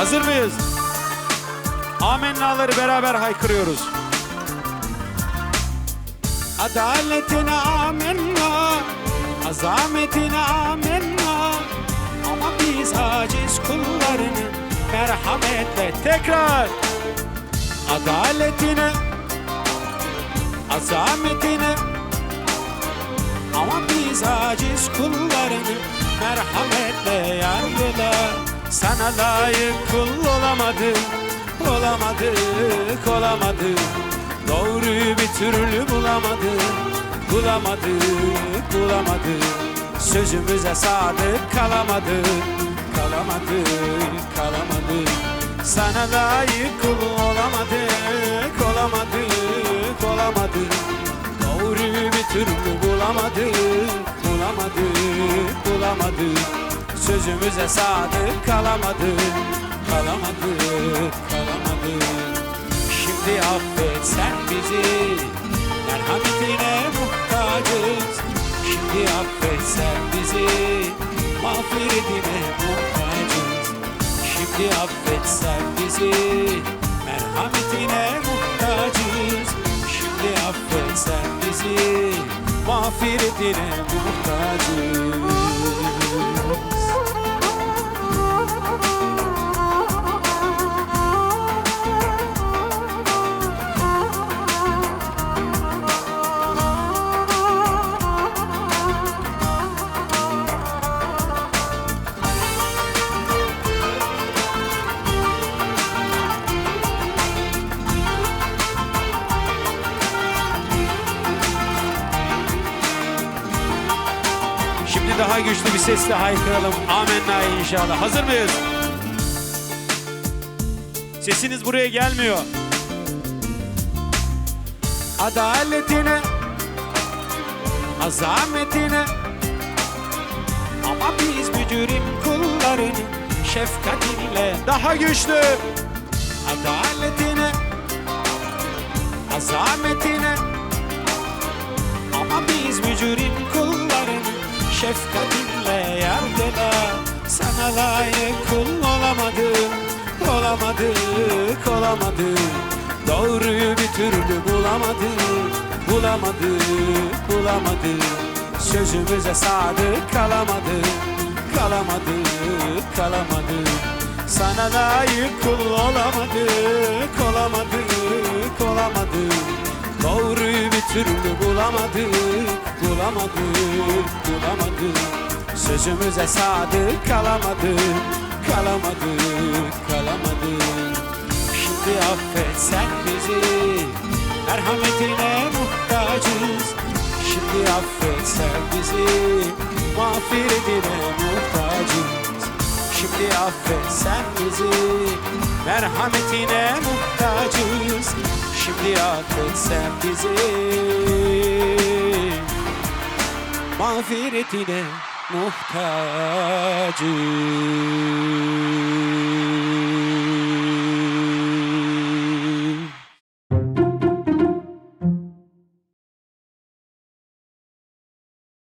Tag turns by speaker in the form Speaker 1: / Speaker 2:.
Speaker 1: Hazır mıyız? Amennaları beraber haykırıyoruz. Adaletine amenna, azametine amenna. Ama biz aciz kullarını merhametle tekrar. Adaletine, azametine. Ama biz aciz kullarını merhametle yargıla. Sana layık kul olamadık, olamadık, olamadık. Doğruyu bir türlü bulamadık, bulamadık, bulamadık. Sözümüze sadık kalamadık, kalamadık, kalamadık. Sana layık kul olamadık, olamadık, olamadık. Doğruyu bir türlü bulamadık, bulamadık, bulamadık. Sözümüze sadık kalamadık, kalamadık, kalamadık. Şimdi affet sen bizi, merhametine muhtacız. Şimdi affet sen bizi, mağfiretine muhtacız. Şimdi affet sen bizi, merhametine muhtacız. Şimdi affet sen bizi, mağfiretine muhtacız. Daha güçlü bir sesle haykıralım. Amenna inşallah. Hazır mıyız? Sesiniz buraya gelmiyor. Adaletine, azametine ama biz müdürün kullarını şefkatinle daha güçlü. Adaletine, azametine ama biz mücrim kulların şefkatinle yargıla Sana layık kul olamadık, olamadık, olamadık. Doğruyu bir türlü bulamadık, bulamadık, bulamadık. Sözümüze sadık kalamadık, kalamadık, kalamadık. Sana layık kul olamadık, olamadık, olamadık. Doğruyu bir türlü bulamadık, bulamadık, bulamadık. Sözümüze sadık kalamadık, kalamadık, kalamadık. Şimdi affet sen bizi, merhametine muhtacız. Şimdi affet sen bizi, mağfiretine muhtacız. Şimdi affet sen bizi, merhametine muhtacız. Şimdi affet sen bizi, mağfiretine muhtacız.